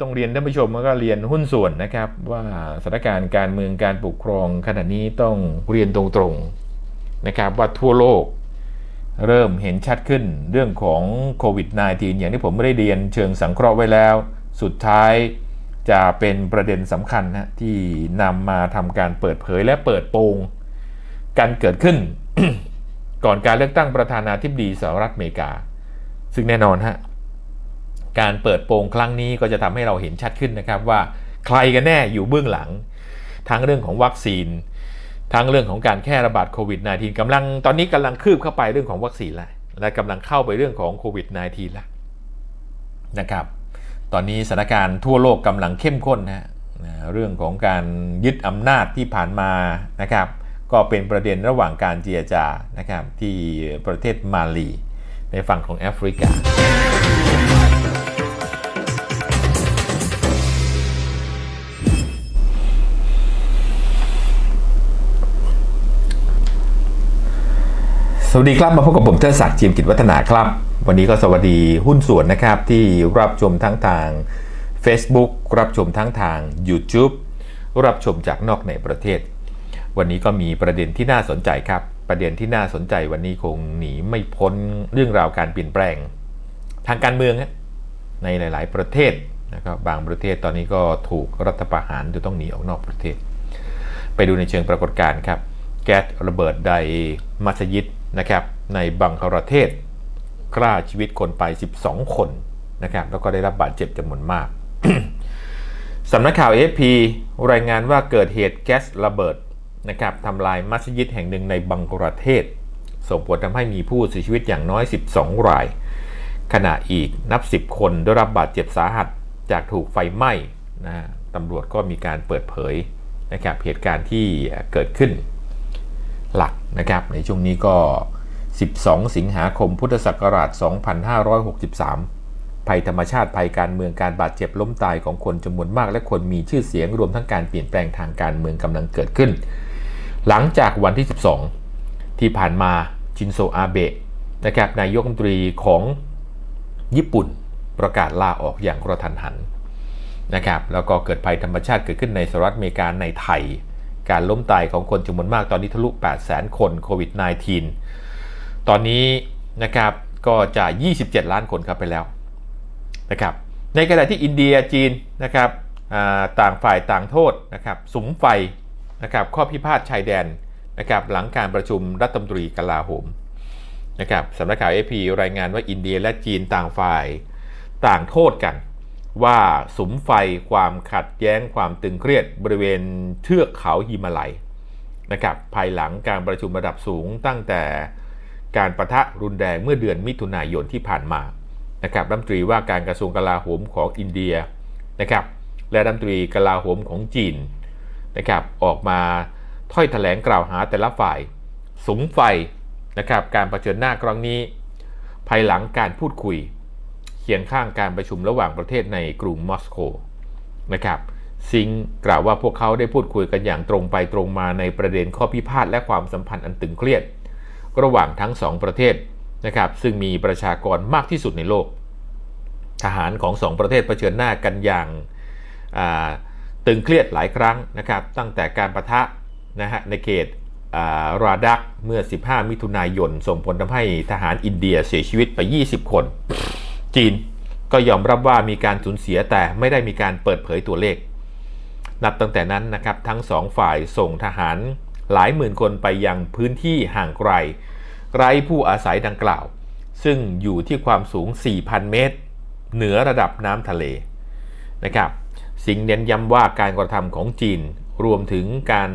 ต้องเรียนท่านผู้ชมแล้วก็เรียนหุ้นส่วนนะครับ ว่าสถานการณ์การเมืองการปกครองขณะนี้ต้องเรียนตรงๆนะครับว่าทั่วโลกเริ่มเห็นชัดขึ้นเรื่องของโควิด -19 อย่างที่ผมไม่ได้เรียนเชิงสังเคราะห์ไว้แล้ว สุดท้ายจะเป็นประเด็นสำคัญนะที่นำมาทำการเปิดเผยและเปิดโปงการเกิดขึ้น ก่อนการเลือกตั้งประธานาธิบดีสหรัฐอเมริกา ซึ่งแน่นอนฮะ การเปิดโปงครั้งนี้ก็จะทำให้เราเห็นชัดขึ้นนะครับว่าใครกันแน่อยู่เบื้องหลัง ทั้งเรื่องของวัคซีน ทั้งเรื่องของการแค่ระบาดโควิด -19 กำลังตอนนี้กำลังคืบเข้าไปเรื่องของวัคซีนแล้วและกำลังเข้าไปเรื่องของโควิด -19 แล้วนะครับ ตอนนี้สถานการณ์ทั่วโลกกำลังเข้มข้นนะฮะนะเรื่องของการยึดอำนาจที่ผ่านมานะครับ ก็เป็นประเด็นระหว่างการเจรจานะครับที่ประเทศมาลีในฝั่งของแอฟริกา สวัสดีครับมาพบกับผมเทิดศักดิ์จิมกิจวัฒนาครับ วันนี้ก็สวัสดีหุ้นส่วนนะครับที่รับชมทั้งทาง Facebook รับชมทั้งทาง YouTube รับชมจากนอกในประเทศ วันนี้ก็มีประเด็นที่น่าสนใจครับ ประเด็นที่น่าสนใจวันนี้คงหนีไม่พ้นเรื่องราวการเปลี่ยนแปลง ทางการเมืองในหลาย ๆ ประเทศนะครับบางประเทศตอนนี้ก็ถูกรัฐประหารจะต้องหนีออกนอกประเทศ ไปดูในเชิงปรากฏการณ์ครับ แก๊สระเบิดไดมัสยิด นะครับในบังคลาเทศฆ่าชีวิตคนไป 12 คนนะครับแล้วก็ได้รับบาดเจ็บจำนวนมากสำนักข่าว AFP รายงานว่าเกิดเหตุแก๊สระเบิดนะครับทำลายมัสยิดแห่งหนึ่งในบังกลาเทศ ส่งผลทำให้มีผู้เสียชีวิตอย่างน้อย 12 ราย ขณะอีกนับ 10 คนได้รับบาดเจ็บสาหัสจากถูกไฟไหม้นะตำรวจก็มีการเปิดเผยนะครับเหตุการณ์ที่เกิดขึ้น หลักนะครับ ในช่วงนี้ก็ 12 สิงหาคมพุทธศักราช 2563 ภัยธรรมชาติภัยการเมืองการบาดเจ็บล้มตายของคนจำนวนมาก และคนมีชื่อเสียงรวมทั้งการเปลี่ยนแปลงทางการเมืองกำลังเกิดขึ้น หลังจากวันที่ 12 ที่ผ่านมาชินโซอาเบะนะครับนายกรัฐมนตรีของญี่ปุ่นประกาศลาออกอย่างกระทันหันนะครับแล้วก็เกิดภัยธรรมชาติเกิดขึ้นในสหรัฐอเมริกาในไทย การล้มตายของคนจำนวนมากตอนนี้ทะลุ800,000 คนโควิด -19 ตอนนี้นะครับก็จะ 27 ล้านคนครับไปแล้วนะครับ ในขณะที่อินเดียจีนนะครับต่างฝ่ายต่างโทษนะครับสุมไฟนะครับข้อพิพาทชายแดนนะครับหลังการประชุมรัฐมนตรีกลาโหมนะครับสำนักข่าวเอพีรายงานว่าอินเดียและจีนต่างฝ่ายต่างโทษกัน ว่าสมไฟความขัดแย้งความตึงเครียดบริเวณเทือกเขาฮิมาลัยนะครับภายหลังการประชุมระดับสูงตั้งแต่การประทะรุนแรงเมื่อเดือนมิถุนายนที่ผ่านมานะครับรัฐมนตรีว่าการกระทรวงกลาโหมของอินเดียนะครับและรัฐมนตรีกลาโหมของจีนนะครับออกมาถ้อยแถลงกล่าวหาแต่ละฝ่ายสมไฟนะครับการประชิญหน้าครั้งนี้ ภายหลังการพูดคุย คียงข้างการประชุมระหว่างประเทศในกรุงมอสโกนะครับซิงกล่าวว่าพวกเขาได้พูดคุยกันอย่างตรงไปตรงมาในประเด็นข้อพิพาทและความสัมพันธ์อันตึงเครียด ระหว่างทั้งสองประเทศนะครับซึ่งมีประชากรมากที่สุดในโลก ทหารของสองประเทศเผชิญหน้ากันอย่างตึงเครียดหลายครั้งนะครับตั้งแต่การประทะนะฮะในเขตราดักเมื่อ 15 มิถุนายน ส่งผลทำให้ทหารอินเดียเสียชีวิตไป 20 คน จีนก็ยอมรับว่ามีการสูญเสียแต่ไม่ได้มีการเปิดเผยตัวเลข นับตั้งแต่นั้นนะครับทั้งสองฝ่ายส่งทหารหลายหมื่นคนไปยังพื้นที่ห่างไกล ไร้ผู้อาศัยดังกล่าว ซึ่งอยู่ที่ความสูง 4,000 เมตร เหนือระดับน้ำทะเลนะครับสิ่งเน้นย้ำว่าการกระทำของจีนรวมถึงการ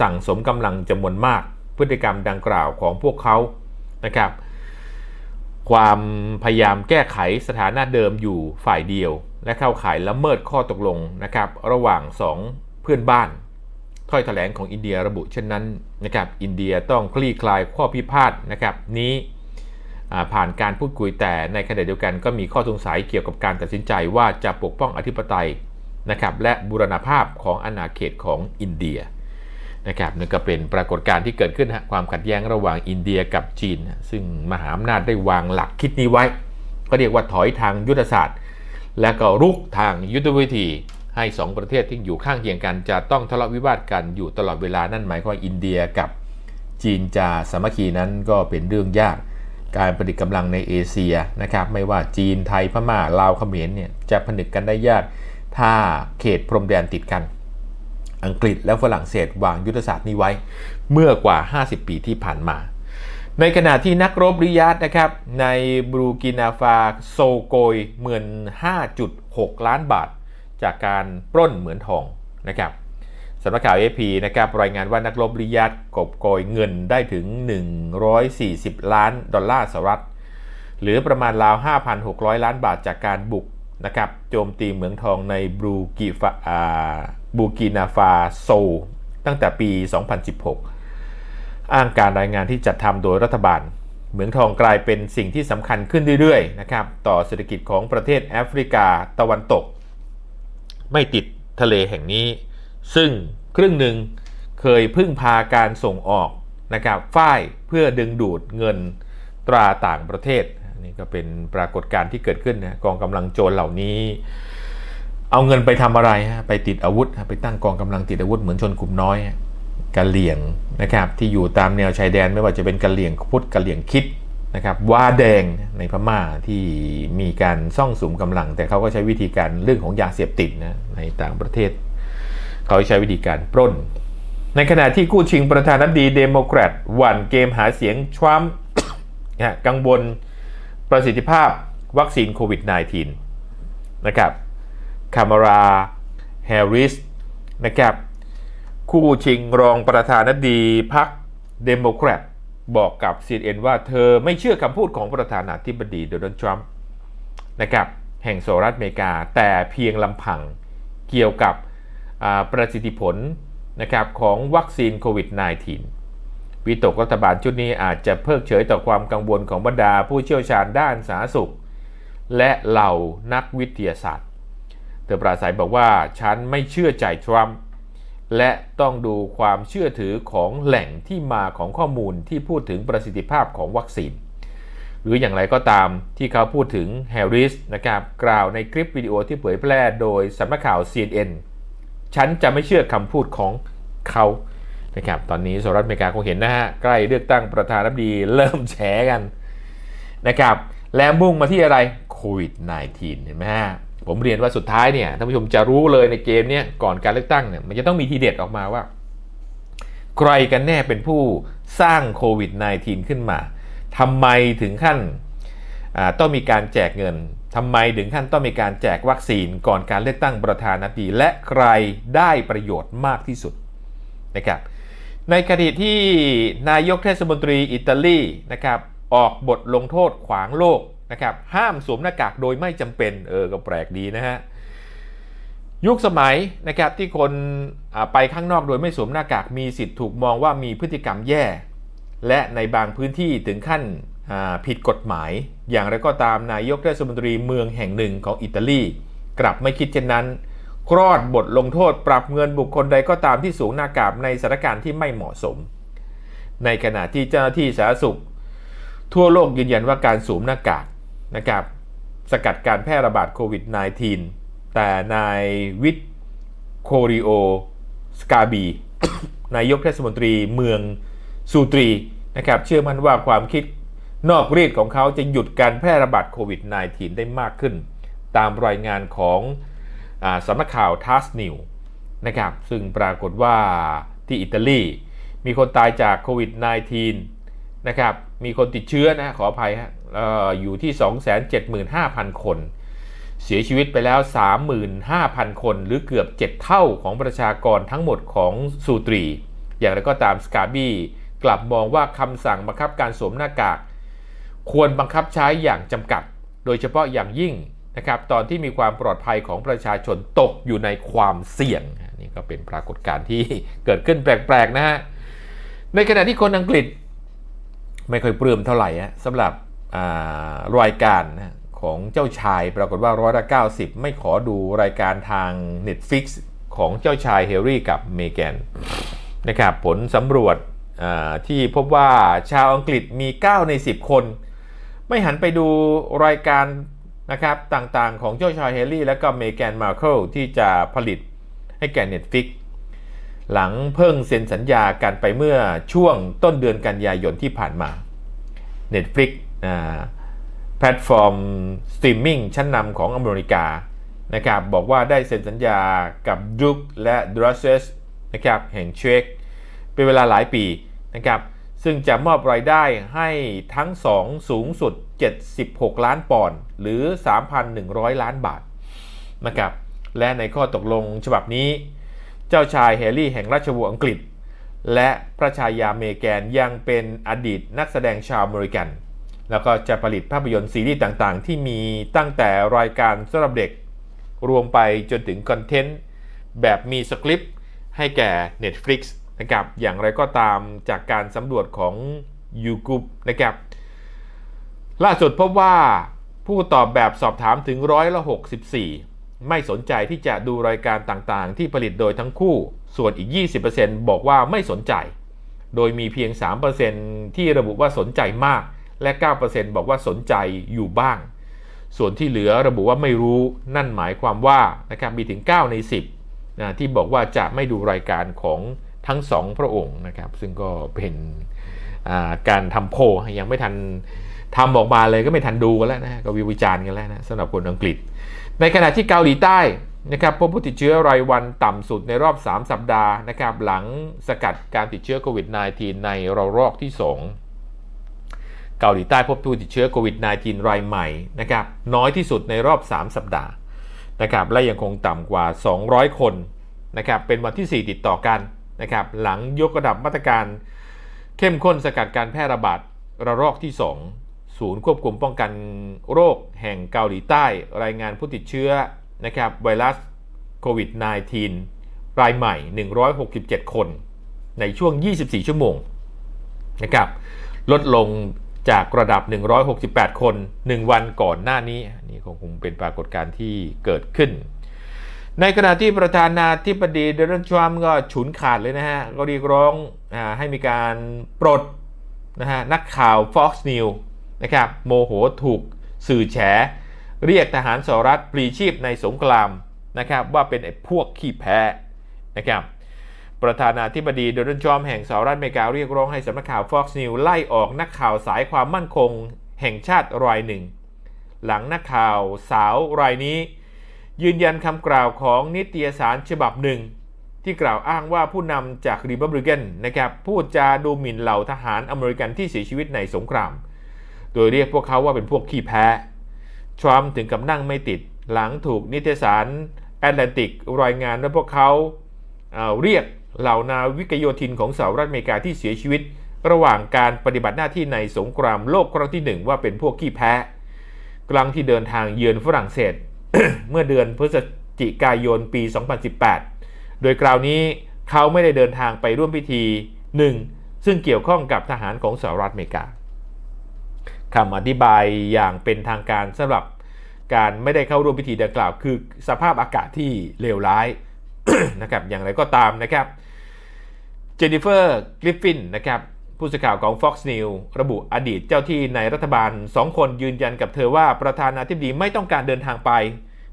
สั่งสมกำลังจำนวนมาก พฤติกรรมดังกล่าวของพวกเขานะครับ ความพยายามแก้ไขสถานะเดิมอยู่ฝ่ายเดียว และเข้าข่ายละเมิดข้อตกลงนะครับระหว่าง 2 เพื่อนบ้าน ถ้อยแถลงของอินเดียระบุเช่นนั้นนะครับอินเดียต้องคลี่คลายข้อพิพาทนะครับนี้ผ่านการพูดคุยแต่ในขณะเดียวกันก็มีข้อสงสัยเกี่ยวกับการตัดสินใจว่าจะปกป้องอธิปไตยนะครับและบูรณภาพของอาณาเขตของอินเดีย นะครับนั่นก็เป็นปรากฏการณ์ที่เกิดขึ้นฮะความขัดแย้งระหว่างอินเดียกับจีน ซึ่งมหาอำนาจได้วางหลักคิดนี้ไว้ ก็เรียกว่าถอยทางยุทธศาสตร์ และก็รุกทางยุทธวิธี ให้สองประเทศที่อยู่ข้างเคียงกันจะต้องทะเลาะวิวาทกันอยู่ตลอดเวลานั่นหมายความว่าอินเดียกับจีนจะสามัคคีนั้นก็เป็นเรื่องยากการผลิตกำลังในเอเชียนะครับไม่ว่าจีนไทยพม่าลาวเขมรเนี่ยจะผนึกกันได้ยากถ้าเขตพรมแดนติดกัน อังกฤษและฝรั่งเศสวางยุทธศาสตร์นี้ไว้ เมื่อกว่า 50 ปีที่ผ่านมา ในขณะที่นักรบริยาดนะครับ ในบรูกินาฟาโซโกยเหมือน 5.6 ล้านบาท จากการปล้นเหมือนทองนะครับสำนักข่าว AP นะครับรายงานว่านักรบริยาดกบโกยเงินได้ถึง 140 ล้านดอลลาร์สหรัฐ หรือประมาณราว 5,600 ล้านบาทจากการบุกนะครับโจมตีเหมืองทองในบรูกิฟาอ่า บูกินาฟาโซ ตั้งแต่ปี 2016 อ้างการรายงานที่จัดทำโดยรัฐบาล เหมืองทองกลายเป็นสิ่งที่สำคัญขึ้นเรื่อยๆนะครับต่อเศรษฐกิจของประเทศแอฟริกาตะวันตก ไม่ติดทะเลแห่งนี้ ซึ่งครึ่งหนึ่งเคยพึ่งพาการส่งออกนะครับฝ้ายเพื่อดึงดูดเงินตราต่างประเทศนี่ก็เป็นปรากฏการณ์ที่เกิดขึ้นนะกองกำลังโจรเหล่านี้ เอาเงินไปทำอะไรฮะไปติดอาวุธ ไปตั้งกองกำลังติดอาวุธเหมือนชนกลุ่มน้อยกะเหลี่ยงนะครับที่อยู่ตามแนวชายแดนไม่ว่าจะเป็นกะเหลี่ยงพุทธกะเหลี่ยงคิดนะครับว่าแดงในพม่าที่มีการซ่องสุมกำลัง แต่เขาก็ใช้วิธีการเรื่องของยาเสพติดนะในต่างประเทศ เขาใช้วิธีการปล้น ในขณะที่กู้ชิงประธานาธิบดีเดโมแครตหวั่นเกมหาเสียงทรัมป์นะกังวลประสิทธิภาพวัคซีนโควิด -19 นะครับ คามาราแฮร์ริสนะครับคู่ชิงรองประธานาธิบดีพรรคเดโมแครตบอกกับ CNN ว่าเธอไม่เชื่อคำพูดของประธานาธิบดีโดนัลด์ทรัมป์นะครับแห่งสหรัฐอเมริกา แต่เพียงลำพังเกี่ยวกับอ่าประสิทธิผลนะครับของวัคซีนโควิด -19 วิตกรัฐบาลชุดนี้อาจจะเพิกเฉยต่อความกังวลของบรรดาผู้เชี่ยวชาญด้านสาธารณสุข และเหล่านักวิทยาศาสตร์ อปราศัยบอกว่าฉันไม่เชื่อใจทรัมป์และต้องดูความเชื่อถือของแหล่งที่มาของข้อมูลที่พูดถึงประสิทธิภาพของวัคซีน หรืออย่างไรก็ตามที่เขาพูดถึงแฮร์ริสนะครับกล่าวในคลิปวิดีโอที่เผยแพร่โดยสำนักข่าว CNN ฉันจะไม่เชื่อคำพูดของเขานะครับตอนนี้สหรัฐอเมริกาคงเห็นนะฮะใกล้เลือกตั้งประธานาธิบดีเริ่มแฉกันนะครับและมุ่งมาที่อะไรโควิด -19 เห็นไหมฮะ ผมเรียนว่าสุดท้ายเนี่ยท่านผู้ชมจะรู้เลยในเกมเนี้ยก่อนการเลือกตั้งเนี่ยมันจะต้องมีทีเด็ดออกมาว่า ใครกันแน่เป็นผู้สร้างโควิด -19 ขึ้นมาทำไมถึงขั้นต้องมีการแจกเงินทำไมถึงขั้นต้องมีการแจกวัคซีนก่อนการเลือกตั้งประธานาธิบดีและใครได้ประโยชน์มากที่สุดนะครับในคดีที่นายกเทศมนตรีอิตาลีนะครับออกบทลงโทษขวางโลก นะครับห้ามสวมหน้ากากโดยไม่จำเป็นเออก็แปลกดีนะฮะยุคสมัยนะครับที่คนไปข้างนอกโดยไม่สวมหน้ากากมีสิทธิ์ถูกมองว่ามีพฤติกรรมแย่ และในบางพื้นที่ถึงขั้นผิดกฎหมาย อย่างไรก็ตามนายกเทศมนตรีเมืองแห่งหนึ่งของอิตาลี กลับไม่คิดเช่นนั้นคลอดบทลงโทษปรับเงินบุคคลใดก็ตามที่สวมหน้ากากในสถานการณ์ที่ไม่เหมาะสม ในขณะที่เจ้าหน้าที่สาธารณสุข ทั่วโลกยืนยันว่าการสวมหน้ากาก นะครับสกัดการแพร่ระบาดโควิด -19 แต่นายวิทโคริโอสกาบี นายกเทศมนตรีเมืองซูตรีนะครับเชื่อมั่นว่าความคิดนอกรีดของเขาจะหยุดการแพร่ระบาดโควิด -19 ได้มากขึ้น ตามรายงานของอสำนักข่าวทัสนิวนะครับซึ่งปรากฏว่าที่อิตาลีมีคนตายจากโควิด -19 นะครับมีคนติดเชื้อนะขออภัยฮะ อยู่ที่ 275,000 คน เสียชีวิตไปแล้ว 35,000 คน หรือเกือบ 7 เท่าของประชากรทั้งหมดของสูตรี อย่างไรก็ตามสกาบี้กลับมองว่าคำสั่งบังคับการสวมหน้ากาก ควรบังคับใช้อย่างจำกัด โดยเฉพาะอย่างยิ่งนะครับตอนที่มีความปลอดภัยของประชาชนตกอยู่ในความเสี่ยงนี่ก็เป็นปรากฏการณ์ที่เกิดขึ้นแปลกๆนะฮะในขณะที่คนอังกฤษไม่ค่อยปลื้มเท่าไหร่สำหรับ รายการของเจ้าชายปรากฏว่าร้อยละ90 ไม่ขอดูรายการทาง Netflix ของเจ้าชายเฮร์รี่กับเมแกนนะครับผลสำรวจที่พบว่าชาวอังกฤษมี 9 ใน 10 คน ไม่หันไปดูรายการนะครับต่างๆของเจ้าชายเฮลี่และก็เมแกนมาร์เคิลที่จะผลิตให้แก่ Netflix หลังเพิ่งเซ็นสัญญากันไปเมื่อช่วงต้นเดือนกันยายนที่ผ่านมา Netflix แพลตฟอร์มสตรีมมิ่งชั้นนำของอเมริกานะครับบอกว่าได้เซ็นสัญญากับดุกและดรัสเซสนะครับแห่งเชกเป็นเวลาหลายปีนะครับซึ่งจะมอบรายได้ให้ทั้งสองสูงสุด 76 ล้านปอนด์หรือ 3,100 ล้านบาทนะครับและในข้อตกลงฉบับนี้ เจ้าชายแฮร์รี่แห่งราชวงศ์อังกฤษ และพระชายาเมแกนยังเป็นอดีตนักแสดงชาวอเมริกัน แล้วก็จะผลิตภาพยนตร์ซีรีส์ต่างๆ ที่มีตั้งแต่รายการสำหรับเด็ก รวมไปจนถึงคอนเทนต์แบบมีสคริปต์ให้แก่ Netflix นะครับอย่างไรก็ตามจากการสำรวจของ u g o o p นะครับล่าสุดพบว่าผู้ตอบแบบสอบถามถึงร้อยละ64 ไม่สนใจที่จะดูรายการต่างๆ ที่ผลิตโดยทั้งคู่ ส่วนอีก 20%บอกว่าไม่สนใจ โดยมีเพียง 3%ที่ระบุว่าสนใจมาก และ 9%บอกว่าสนใจอยู่บ้าง ส่วนที่เหลือระบุว่าไม่รู้นั่นหมายความว่านะครับมีถึง 9 ใน 10นะที่บอกว่าจะไม่ดูรายการของทั้งสองพระองค์นะครับ ซึ่งก็เป็นการทำโพยังไม่ทันทำออกมาเลยก็ไม่ทันดูกันแล้วนะก็วิวิจารณ์กันแล้วนะสำหรับคนอังกฤษ ในขณะที่เกาหลีใต้นะครับพบผู้ติดเชื้อรายวันต่ำสุดในรอบ 3 สัปดาห์นะครับหลังสกัดการติดเชื้อโควิด -19 ในระลอกที่ 2 เกาหลีใต้พบผู้ติดเชื้อโควิด -19 รายใหม่นะครับน้อยที่สุดในรอบ 3 สัปดาห์นะครับและยังคงต่ำกว่า 200 คนนะครับเป็นวันที่ 4 ติดต่อกันนะครับหลังยกระดับมาตรการ เข้มข้นสกัดการแพร่ระบาดระลอกที่ 2 ศูนย์ควบคุมป้องกันโรคแห่งเกาหลีใต้รายงานผู้ติดเชื้อนะครับไวรัสโควิด -19 รายใหม่ 167 คน ในช่วง 24 ชั่วโมงนะครับลดลง จากระดับ 168 คน 1 วันก่อนหน้านี้นี่คงคงเป็นปรากฏการณ์ที่เกิดขึ้น ในขณะที่ประธานาธิบดีโดนัลด์ทรัมป์ก็ฉุนขาดเลยนะฮะ ก็เรียกร้องอให้มีการปลดนะฮะนักข่าว Fox News นะครับโมโหถูกสื่อแฉ เรียกทหารสหรัฐปลีชีพในสงครามนะครับว่าเป็นไอ้พวกขี้แพ้นะครับ ประธานาธิบดีโดนัลด์ทรัมป์แห่งสหรัฐอเมริกาเรียกร้องให้สำนักข่าว Fox News ไล่ออกนักข่าวสายความมั่นคงแห่งชาติรายหนึ่ง หลังนักข่าวสาวรายนี้ ยืนยันคำกล่าวของนิตยสารฉบับหนึ่ง ที่กล่าวอ้างว่าผู้นำจากรีพับลิกันนะครับพูดจาดูหมิ่นเหล่าทหารอเมริกันที่เสียชีวิตในสงคราม โดยเรียกพวกเขาว่าเป็นพวกขี้แพ้ทรัมป์ถึงกับนั่งไม่ติด หลังถูกนิตยสารแอตแลนติกรายงานว่าพวกเขาเเรียก เหล่านาวิกโยธินของสหรัฐอเมริกาที่เสียชีวิต ระหว่างการปฏิบัติหน้าที่ในสงครามโลกครั้งที่หนึ่งว่าเป็นพวกขี้แพ้กลางที่เดินทางเยือนฝรั่งเศส เมื่อเดือนพฤศจิกายนปี 2018 โดยคราวนี้เขาไม่ได้เดินทางไปร่วมพิธีหนึ่งซึ่งเกี่ยวข้องกับทหารของสหรัฐอเมริกาคำอธิบายอย่างเป็นทางการสำหรับการไม่ได้เข้าร่วมพิธีดังกล่าว คือสภาพอากาศที่เลวร้าย นะครับอย่างไรก็ตามนะครับเจนนิเฟอร์กริฟฟินนะครับผู้สื่อข่าวของ Fox News ระบุอดีตเจ้าที่ในรัฐบาล 2 คนยืนยันกับเธอว่าประธานาธิบดีไม่ต้องการเดินทางไป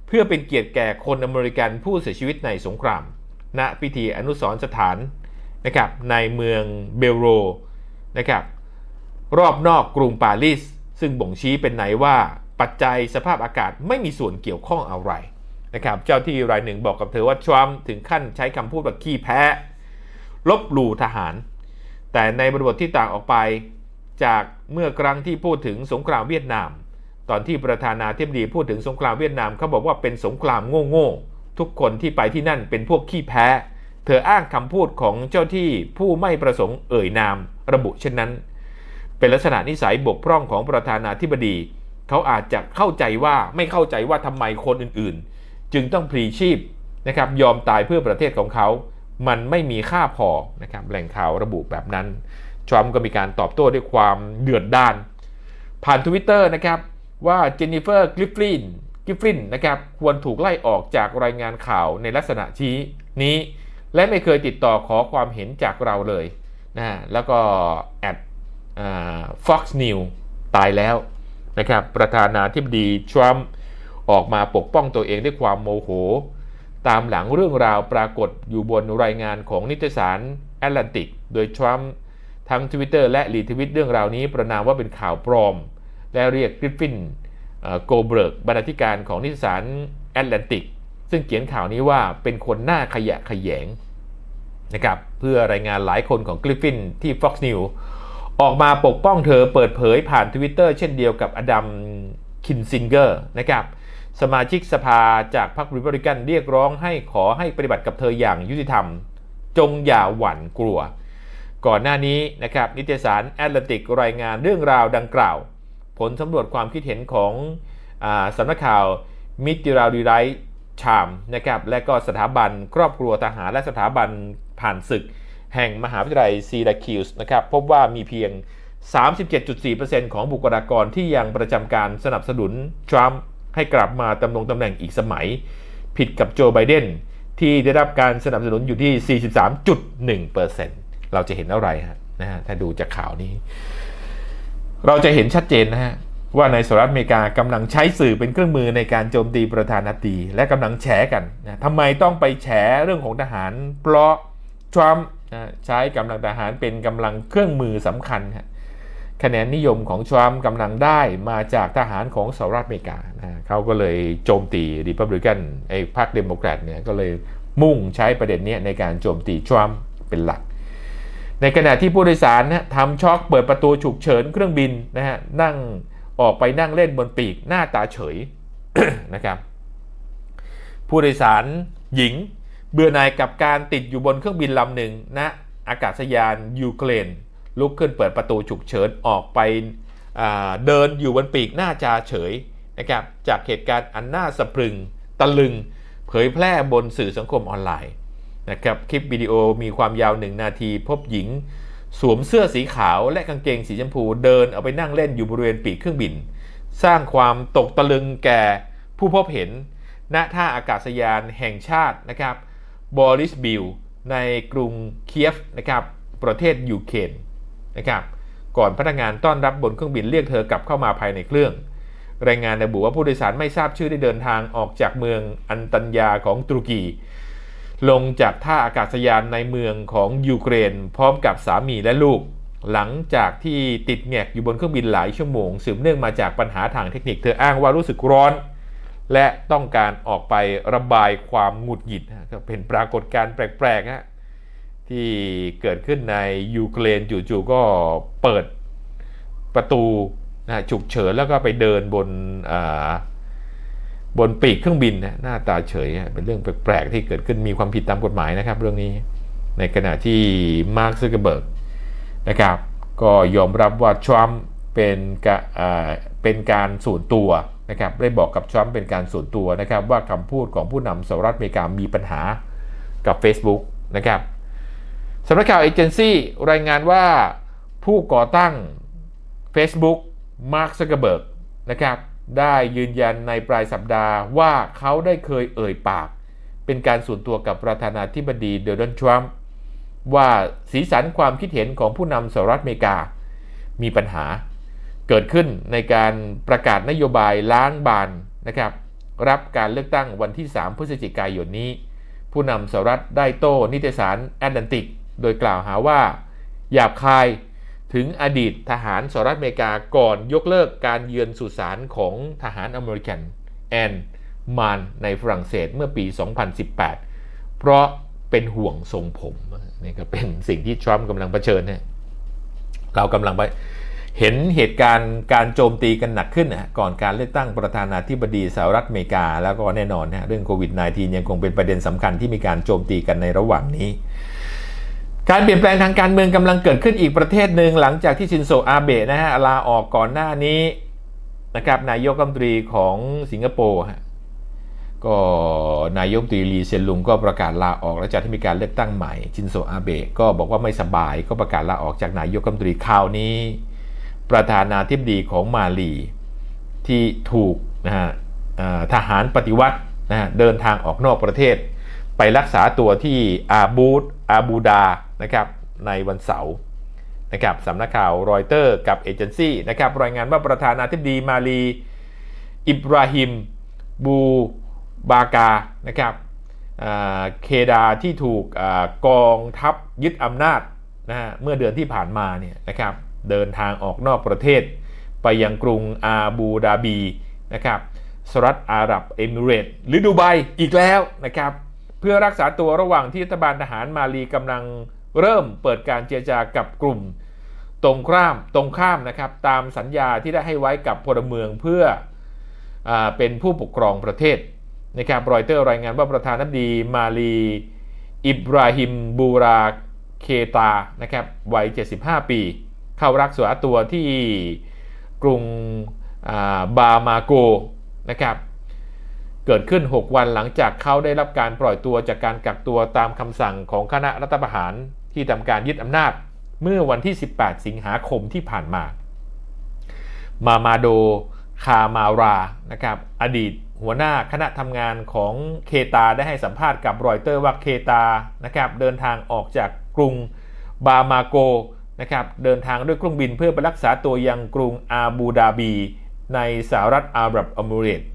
เพื่อเป็นเกียรติแก่คนอเมริกันผู้เสียชีวิตในสงคราม ณพิธีอนุสรณ์สถานนะครับในเมืองเบลโรนะครับรอบนอกกรุงปารีสซึ่งบ่งชี้เป็นไหนว่าปัจจัยสภาพอากาศไม่มีส่วนเกี่ยวข้องอะไร นะครับเจ้าที่รายหนึ่งบอกกับเธอว่าทรัมป์ถึงขั้นใช้คำพูดว่าขี้แพ้ ลบหลู่ทหาร แต่ในบริบทที่ต่างออกไปจากเมื่อครั้งที่พูดถึงสงครามเวียดนาม ตอนที่ประธานาธิบดีพูดถึงสงครามเวียดนามเขาบอกว่าเป็นสงครามโง่ๆทุกคนที่ไปที่นั่นเป็นพวกขี้แพ้ เธออ้างคำพูดของเจ้าที่ผู้ไม่ประสงค์เอ่ยนาม ระบุเช่นนั้น เป็นลักษณะนิสัยบกพร่องของประธานาธิบดี เขาอาจจะเข้าใจว่าไม่เข้าใจว่าทำไมคนอื่นๆ จึงต้องพลีชีพนะครับยอมตายเพื่อประเทศของเขา มันไม่มีค่าพอนะครับแหล่งข่าวระบุแบบนั้นทรัมป์ก็มีการตอบโต้ด้วยความเดือดดาลผ่านทวิตเตอร์นะครับว่าเจนนิเฟอร์กริฟลินกริฟลินนะครับควรถูกไล่ออกจากรายงานข่าวในลักษณะชี้นี้ และไม่เคยติดต่อขอความเห็นจากเราเลยนะแล้วก็แอด Fox News ตายแล้วนะครับประธานาธิบดีทรัมป์ ออกมาปกป้องตัวเองด้วยความโมโห ตามหลังเรื่องราวปรากฏอยู่บนรายงานของนิตยสารแอตแลนติก โดยทรัมป์ทั้ง Twitter และรีทวิตเรื่องราวนี้ประนามว่าเป็นข่าวปลอม และเรียกกริฟฟินโกเบิร์กบรรณาธิการของนิตยสารแอตแลนติก ซึ่งเขียนข่าวนี้ว่าเป็นคนหน้าขยะขยงนะครับเพื่อรายงานหลายคนของกริฟฟินที่ Fox News ออกมาปกป้องเธอเปิดเผยผ่าน Twitter เช่นเดียวกับอดัมคินซิงเกอร์นะครับ สมาชิกสภาจากพรรคริพับลิกันเรียกร้องให้ขอให้ปฏิบัติกับเธออย่างยุติธรรม จงอย่าหวั่นกลัว ก่อนหน้านี้นะครับนิตยสารแอตแลนติกรายงานเรื่องราวดังกล่าว ผลสำรวจความคิดเห็นของอสำนักข่าวมิติราดีไรชามนะครับและก็สถาบันครอบครัวทหารและสถาบันผ่านศึก แห่งมหาวิทยาลัยซีราคิวส์นะครับพบว่ามีเพียง 37.4%ของบุคลากรที่ยังประจำการสนับสนุนทรัมป์ ให้กลับมาดำรงตำแหน่งอีกสมัย ผิดกับโจไบเดนที่ได้รับการสนับสนุนอยู่ที่ 43.1%เราจะเห็นอะไรฮะนะฮะถ้าดูจากข่าวนี้ เราจะเห็นชัดเจนนะฮะว่าในสหรัฐอเมริกากำลังใช้สื่อเป็นเครื่องมือในการโจมตีประธานาธิบดี และกำลังแฉกันนะทำไมต้องไปแฉเรื่องของทหาร เพราะทรัมป์ใช้กำลังทหารเป็นกำลังเครื่องมือสำคัญฮะ คะแนนนิยมของทรัมป์กำลังได้มาจากทหารของสหรัฐอเมริกานะเขาก็เลยโจมตีริพับลิกันไอ้พรรคเดโมแครตเนี่ยก็เลยมุ่งใช้ประเด็นนี้ในการโจมตีทรัมป์เป็นหลัก ในขณะที่ผู้โดยสารนะทำช็อคเปิดประตูฉุกเฉินเครื่องบินนะฮะนั่งออกไปนั่งเล่นบนปีกหน้าตาเฉยนะครับผู้โดยสารหญิง เบื่อหน่ายกับการติดอยู่บนเครื่องบินลำหนึ่งณนะอากาศยานยูเครน ลุกขึ้นเปิดประตูฉุกเฉินออกไปเดินอยู่บนปีกหน้าจาเฉยนะครับจากเหตุการณ์อันน่าสะพรึงตะลึง เผยแพร่บนสื่อสังคมออนไลน์นะครับคลิปวิดีโอมีความยาวหนึ่งนาที พบหญิง สวมเสื้อสีขาวและกางเกงสีชมพูเดินเอาไปนั่งเล่นอยู่บริเวณปีกเครื่องบิน สร้างความตกตะลึงแก่ผู้พบเห็นณท่าอากาศยานแห่งชาตินะครับบอริสบิลในกรุงเคียฟนะครับประเทศยูเครน นะครับก่อนพนักงานต้อนรับบนเครื่องบินเรียกเธอกลับเข้ามาภายในเครื่อง รายงานระบุว่าผู้โดยสารไม่ทราบชื่อได้เดินทางออกจากเมืองอันตัญญาของตุรกี ลงจากท่าอากาศยานในเมืองของยูเครน พร้อมกับสามีและลูก หลังจากที่ติดแงกอยู่บนเครื่องบินหลายชั่วโมงสืบเนื่องมาจากปัญหาทางเทคนิคเธออ้างว่ารู้สึกร้อน และต้องการออกไประบายความหงุดหงิดก็เป็นปรากฏการณ์แปลกๆฮะ ที่เกิดขึ้นในยูเครนจู่ๆก็เปิดประตูนะฉุกเฉินแล้วก็ไปเดินบนบนปีกเครื่องบินนะหน้าตาเฉย เป็นเรื่องแปลกๆที่เกิดขึ้นมีความผิดตามกฎหมายนะครับ เรื่องนี้ในขณะที่มาร์คซูเกอร์เบิร์กนะครับ ก็ยอมรับว่าทรัมป์เป็นเป็นการส่วนตัวนะครับได้บอกกับทรัมป์เป็นการส่วนตัวนะครับ ว่าคำพูดของผู้นำสหรัฐอเมริกามีปัญหากับ Facebook นะครับ สำนักข่าวเอเจนซี่รายงานว่าผู้ก่อตั้ง Facebook มาร์คซักเกอร์เบิร์กนะครับได้ยืนยันในปลายสัปดาห์ว่าเขาได้เคยเอ่ยปาก เป็นการส่วนตัวกับประธานาธิบดีโดนัลด์ทรัมป์ว่าสีสันความคิดเห็นของผู้นำสหรัฐอเมริกา มีปัญหาเกิดขึ้นในการประกาศนโยบายล้างบานนะครับรับการเลือกตั้งวันที่ 3 พฤศจิกายนนี้ ผู้นำสหรัฐได้โต้นิตยสารแอตแลนติก โดยกล่าวหาว่า หยาบคายถึงอดีตทหารสหรัฐอเมริกาก่อนยกเลิกการเยือนสุสานของทหารอเมริกันแอนมานในฝรั่งเศสเมื่อปี 2018 เพราะเป็นห่วงทรงผมนี่ก็เป็นสิ่งที่ทรัมป์กำลังเผชิญเนี่ยเรากำลังไปเห็นเหตุการณ์การโจมตีกันหนักขึ้นนะก่อนการเลือกตั้งประธานาธิบดีสหรัฐอเมริกา แล้วก็แน่นอนนะเรื่องโควิด -19 ยังคงเป็นประเด็นสำคัญที่มีการโจมตีกันในระหว่างนี้ การเปลี่ยนแปลงทางการเมืองกำลังเกิดขึ้นอีกประเทศหนึ่งหลังจากที่ชินโซอาเบะนะฮะลาออกก่อนหน้านี้นะครับนายกรัฐมนตรีของสิงคโปร์ฮะก็นายกตรีลีเซียนลุงก็ประกาศลาออกแล้วจากที่มีการเลือกตั้งใหม่ชินโซอาเบะก็บอกว่าไม่สบายก็ประกาศลาออกจากนายกรัฐมนตรีคราวนี้ ประธานาธิบดีของมาลีที่ถูกนะฮะทหารปฏิวัตินะฮะเดินทางออกนอกประเทศ ไปรักษาตัวที่อาบูดอาบูดา นะครับในวันเสาร์นะครับสำนักข่าวรอยเตอร์กับเอเจนซี่นะครับรายงานว่าประธานาธิบดีมาลีอิบราฮิมบูบากานะครับอ่าเคดาที่ถูกอกองทัพยึดอำนาจนะฮะเมื่อเดือนที่ผ่านมาเนี่ยนะครับเดินทางออกนอกประเทศ ไปยังกรุงอาบูดาบีนะครับสหรัฐอาหรับเอมิเรตหรือดูไบอีกแล้วนะครับเพื่อรักษาตัวระหว่างที่รัฐบาลทหารมาลีกำลัง เริ่มเปิดการเจรจากับกลุ่มตรงข้ามตรงข้ามนะครับตามสัญญาที่ได้ให้ไว้กับพลเมืองเพื่ออเป็นผู้ปกครองประเทศนะครับรอยเตอร์รายงานว่าประธานาธิบดีมาลีอิบราฮิมบูราเคตานะครับวัย 75 ปี เข้ารักษาตัวที่กรุงาบามาโกนะครับเกิดขึ้น 6 วันหลังจากเขาได้รับการปล่อยตัวจากการกักตัวตามคำสั่งของคณะรัฐประหาร ที่ทำการยึดอำนาจเมื่อวันที่ 18 สิงหาคมที่ผ่านมา มามาโดคามารานะครับอดีตหัวหน้าคณะทำงานของเคตาได้ให้สัมภาษณ์กับรอยเตอร์ว่าเคตานะครับเดินทางออกจากกรุงบามาโกนะครับเดินทางด้วยเครื่องบินเพื่อไปรักษาตัวยังกรุงอาบูดาบี ในสหรัฐอาหรับเอมิเรตส์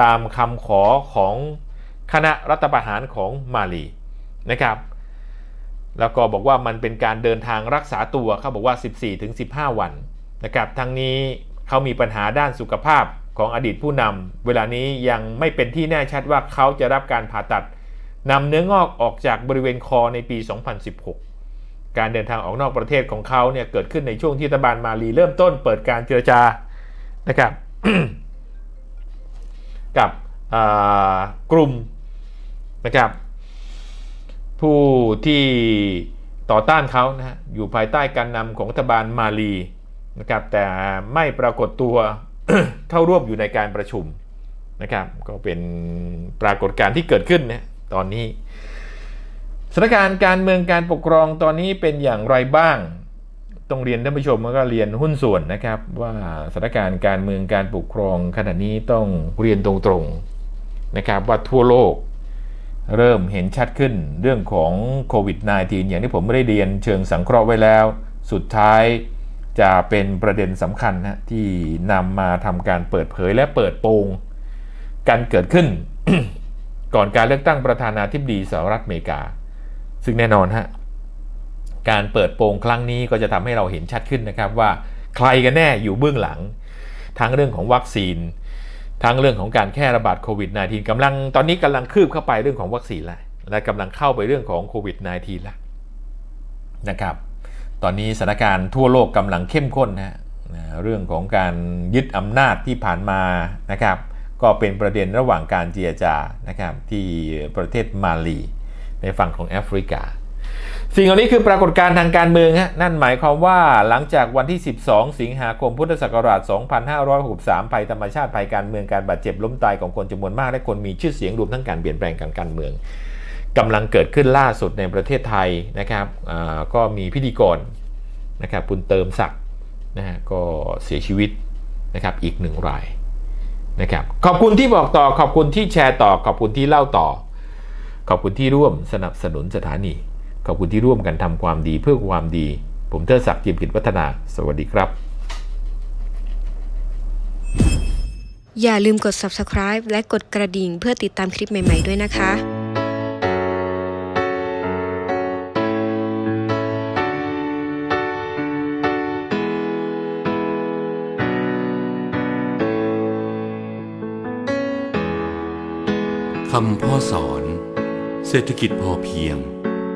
ตามคำขอของคณะรัฐประหารของมาลีนะครับ แล้วก็บอกว่ามันเป็นการเดินทางรักษาตัวเขาบอกว่า 14-15 วันนะครับทั้งนี้เขามีปัญหาด้านสุขภาพของอดีตผู้นำเวลานี้ยังไม่เป็นที่แน่ชัดว่าเขาจะรับการผ่าตัดนำเนื้องอกออกจากบริเวณคอในปี 2016 การเดินทางออกนอกประเทศของเขาเนี่ยเกิดขึ้นในช่วงที่รัฐบาลมาลีเริ่มต้นเปิดการเจรจานะครับกับกลุ่มนะครับ ผู้ที่ต่อต้านเขานะฮะอยู่ภายใต้การนำของรัฐบาลมาลีนะครับแต่ไม่ปรากฏตัวเข้าร่วมอยู่ในการประชุมนะครับก็เป็นปรากฏการณ์ที่เกิดขึ้นนะตอนนี้สถานการณ์การเมืองการปกครองตอนนี้เป็นอย่างไรบ้าง ต้องเรียนท่านผู้ชมแล้วก็เรียนหุ้นส่วนนะครับ ว่าสถานการณ์การเมืองการปกครองขณะนี้ต้องเรียนตรงๆนะครับว่าทั่วโลก เริ่มเห็นชัดขึ้นเรื่องของโควิด -19 อย่างที่ผมไม่ได้เรียนเชิงสังเคราะห์ไว้แล้ว สุดท้ายจะเป็นประเด็นสำคัญนะที่นำมาทำการเปิดเผยและเปิดโปงกันเกิดขึ้น ก่อนการเลือกตั้งประธานาธิบดีสหรัฐอเมริกา ซึ่งแน่นอนฮะการเปิดโปงครั้งนี้ก็จะทำให้เราเห็นชัดขึ้นนะครับว่าใครกันแน่อยู่เบื้องหลัง ทั้งเรื่องของวัคซีน ทั้งเรื่องของการแค่ระบาดโควิด -19 กำลังตอนนี้กำลังคืบเข้าไปเรื่องของวัคซีนแล้วและกำลังเข้าไปเรื่องของโควิด -19 แล้วนะครับ ตอนนี้สถานการณ์ทั่วโลกกำลังเข้มข้นนะฮะนะเรื่องของการยึดอำนาจที่ผ่านมานะครับ ก็เป็นประเด็นระหว่างการเจรจานะครับที่ประเทศมาลีในฝั่งของแอฟริกา สิ่งเหล่านี้คือปรากฏการณ์ทางการเมืองฮะนั่นหมายความว่าหลังจากวันที่ 12 สิงหาคมพุทธศักราช 2563 ภัยธรรมชาติภัยการเมืองการบาดเจ็บล้มตายของคนจำนวนมาก และคนมีชื่อเสียงรวมทั้งการเปลี่ยนแปลงการการเมืองกำลังเกิดขึ้นล่าสุดในประเทศไทยนะครับก็มีพิธีกรนะครับคุณเติมศักดิ์นะฮะก็เสียชีวิตนะครับอีกหนึ่งรายนะครับขอบคุณที่บอกต่อขอบคุณที่แชร์ต่อ ขอบคุณที่เล่าต่อ ขอบคุณที่ร่วมสนับสนุนสถานี ขอบคุณที่ร่วมกันทำความดีเพื่อความดี ผมเทิดศักดิ์จิมกิจวัฒนา สวัสดีครับ อย่าลืมกด subscribe และกดกระดิ่งเพื่อติดตามคลิปใหม่ ๆ ด้วยนะคะคำพ่อสอน เศรษฐกิจพอเพียง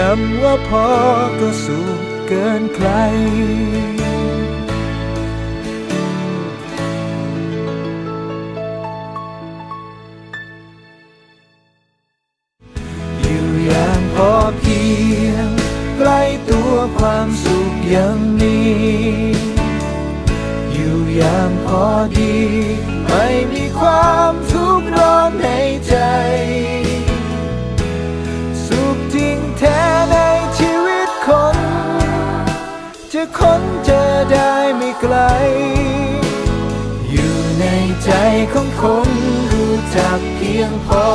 คำว่าพอก็สุขเกินใคร อยู่อย่างพอเพียงใกล้ตัวความสุขยังมีอยู่อย่างพอดี ไม่มีความทุกข์ร้อนในใจ ไกล อยู่ในใจของคนรู้จักเพียงพอ